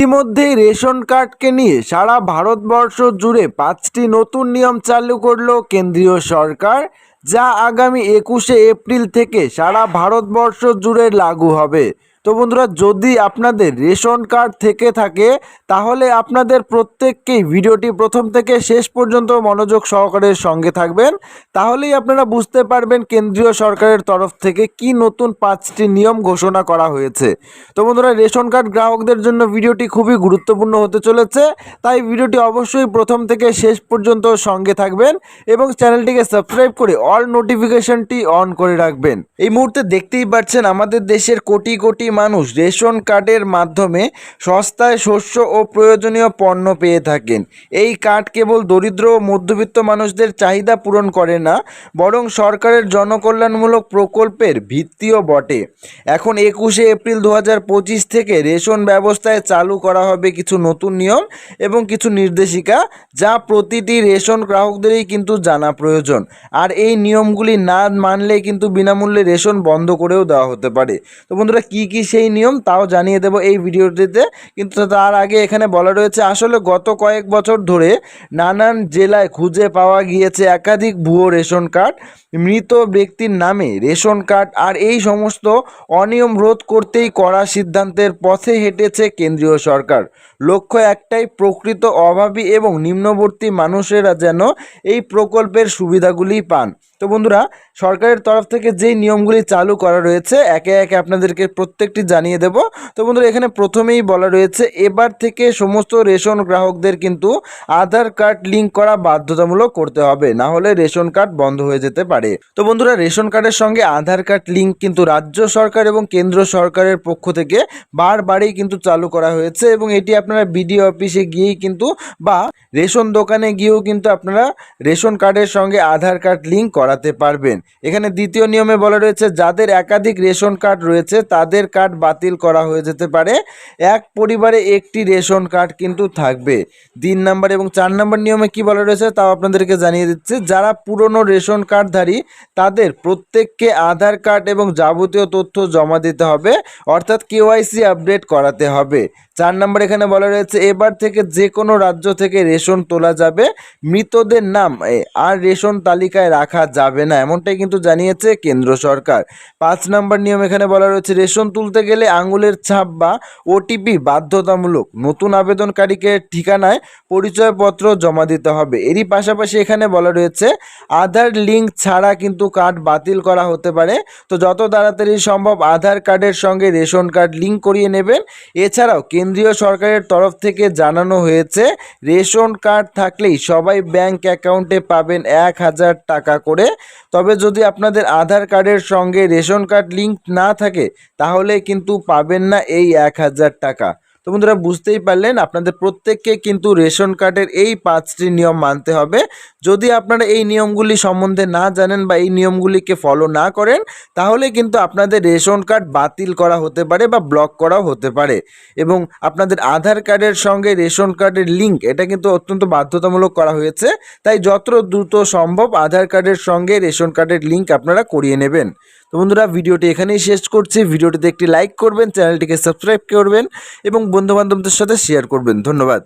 ইতিমধ্যেই রেশন কার্ডকে নিয়ে সারা ভারতবর্ষ জুড়ে পাঁচটি নতুন নিয়ম চালু করল কেন্দ্রীয় সরকার, যা আগামী একুশে এপ্রিল থেকে সারা ভারতবর্ষ জুড়ে লাগু হবে। তো বন্ধুরা, যদি আপনাদের রেশন কার্ড থেকে থাকে, তাহলে আপনাদের প্রত্যেককেই ভিডিওটি প্রথম থেকে শেষ পর্যন্ত মনোযোগ সহকারে সঙ্গে থাকবেন। তাহলেই আপনারা বুঝতে পারবেন কেন্দ্রীয় সরকারের তরফ থেকে কি নতুন পাঁচটি নিয়ম ঘোষণা করা হয়েছে। তো বন্ধুরা, রেশন কার্ড গ্রাহকদের জন্য ভিডিওটি খুবই গুরুত্বপূর্ণ হতে চলেছে, তাই ভিডিওটি অবশ্যই প্রথম থেকে শেষ পর্যন্ত সঙ্গে থাকবেন এবং চ্যানেলটিকে সাবস্ক্রাইব করে অল নোটিফিকেশনটি অন করে রাখবেন। এই মুহূর্তে দেখতেই পাচ্ছেন, আমাদের দেশের কোটি কোটি মানুষ রেশন কার্ডের মাধ্যমে সস্তায় শস্য ও প্রয়োজনীয় পণ্য পেয়ে থাকেন। এই কার্ড কেবল দরিদ্র ও মধ্যবিত্ত মানুষদের চাহিদা পূরণ করে না, বরং সরকারের জনকল্যাণমূলক প্রকল্পের ভিত্তিও বটে। এখন একুশে এপ্রিল দু হাজার পঁচিশ থেকে রেশন ব্যবস্থায় চালু করা হবে কিছু নতুন নিয়ম এবং কিছু নির্দেশিকা, যা প্রতিটি রেশন গ্রাহকদেরই কিন্তু জানা প্রয়োজন। আর এই নিয়মগুলি না মানলে কিন্তু বিনামূল্যে রেশন বন্ধ করেও দেওয়া হতে পারে। তো বন্ধুরা, কি কি সেই নিয়ম, তাও জানিয়ে দেবো এই ভিডিওটিতে। কিন্তু তার আগে এখানে বলা রয়েছে, আসলে গত কয়েক বছর ধরে নানান জেলায় খুঁজে পাওয়া গিয়েছে একাধিক ভুয়ো রেশন কার্ড, মৃত ব্যক্তির নামে রেশন কার্ড, আর এই সমস্ত অনিয়ম রোধ করতেই করা সিদ্ধান্তের পথে হেঁটেছে কেন্দ্রীয় সরকার। লক্ষ্য একটাই, প্রকৃত অভাবী এবং নিম্নবর্তী মানুষেরা যেন এই প্রকল্পের সুবিধাগুলি পান। তো বন্ধুরা, সরকারের তরফ থেকে যেই নিয়মগুলি চালু করা রয়েছে, একে একে আপনাদেরকে প্রত্যেকটি জানিয়ে দেব। তো বন্ধুরা, এখানে প্রথমেই বলা রয়েছে, এবার থেকে সমস্ত রেশন গ্রাহকদের কিন্তু আধার কার্ড লিঙ্ক করা বাধ্যতামূলক করতে হবে। না হলে রেশন কার্ড বন্ধ হয়ে যেতে পারে। তো বন্ধুরা, রেশন কার্ডের সঙ্গে আধার কার্ড লিঙ্ক কিন্তু রাজ্য সরকার এবং কেন্দ্র সরকারের পক্ষ থেকে বারবারই কিন্তু চালু করা হয়েছে এবং এটি আপনারা বিডিও অফিসে গিয়েই কিন্তু বা রেশন দোকানে গিয়েও কিন্তু আপনারা রেশন কার্ডের সঙ্গে আধার কার্ড লিঙ্ক করাতে পারবেন। এখানে দ্বিতীয় নিয়মে বলা রয়েছে, যাদের একাধিক রেশন কার্ড রয়েছে, তাদের কার্ড বাতিল করা হয়ে যেতে পারে। এক পরিবারে একটি রেশন কার্ড কিন্তু থাকবে। তিন নাম্বার এবং চার নাম্বার নিয়মে কি বলা রয়েছে তাও আপনাদেরকে জানিয়ে দিচ্ছে। যারা পুরনো রেশন কার্ডধারী তাদের প্রত্যেককে আধার কার্ড এবং যাবতীয় তথ্য জমা দিতে হবে। অর্থাৎ কেওয়াইসি আপডেট করাতে হবে। চার নম্বর এখানে বলা রয়েছে, এবার থেকে যে কোনো রাজ্য থেকে রেশন তোলা যাবে। মৃতদের নাম আর রেশন তালিকায় রাখা যাবে না, এমনটাই কিন্তু জানিয়েছে কেন্দ্র সরকার। পাঁচ নম্বর নিয়ম এখানে বলা রয়েছে, রেশন তুলতে গেলে আঙুলের ছাপ বা ওটিপি বাধ্যতামূলক। নতুন আবেদনকারীকে ঠিকানায় পরিচয়পত্র জমা দিতে হবে। এরই পাশাপাশি এখানে বলা রয়েছে, আধার লিঙ্ক ছাড়া কিন্তু কার্ড বাতিল করা হতে পারে। তো যত তাড়াতাড়ি সম্ভব আধার কার্ডের সঙ্গে রেশন কার্ড লিঙ্ক করিয়ে নেবেন। এছাড়াও কেন্দ্রীয় সরকারের তরফ থেকে জানানো হয়েছে, রেশন কার্ড থাকলেই সবাই ব্যাংক অ্যাকাউন্টে পাবেন এক হাজার টাকা করে। তবে যদি আপনাদের আধার কার্ডের সঙ্গে রেশন কার্ড লিঙ্ক না থাকে, তাহলে কিন্তু পাবেন না এই এক হাজার টাকা। তো বন্ধুরা, বুঝতেই পারলেন, আপনাদের প্রত্যেককে কিন্তু রেশন কার্ডের এই পাঁচটি নিয়ম মানতে হবে। যদি আপনারা এই নিয়মগুলি সম্বন্ধে না জানেন বা এই নিয়মগুলিকে ফলো না করেন, তাহলে কিন্তু আপনাদের রেশন কার্ড বাতিল করা হতে পারে বা ব্লক করাও হতে পারে। এবং আপনাদের আধার কার্ডের সঙ্গে রেশন কার্ডের লিঙ্ক এটা কিন্তু অত্যন্ত বাধ্যতামূলক করা হয়েছে। তাই যত দ্রুত সম্ভব আধার কার্ডের সঙ্গে রেশন কার্ডের লিঙ্ক আপনারা করিয়ে নেবেন। তো বন্ধুরা, ভিডিওটি এখানেই শেষ করছি। ভিডিওটিতে একটি লাইক করবেন, চ্যানেলটিকে সাবস্ক্রাইব করবেন এবং বন্ধুবান্ধবদের সাথে শেয়ার করবেন। ধন্যবাদ।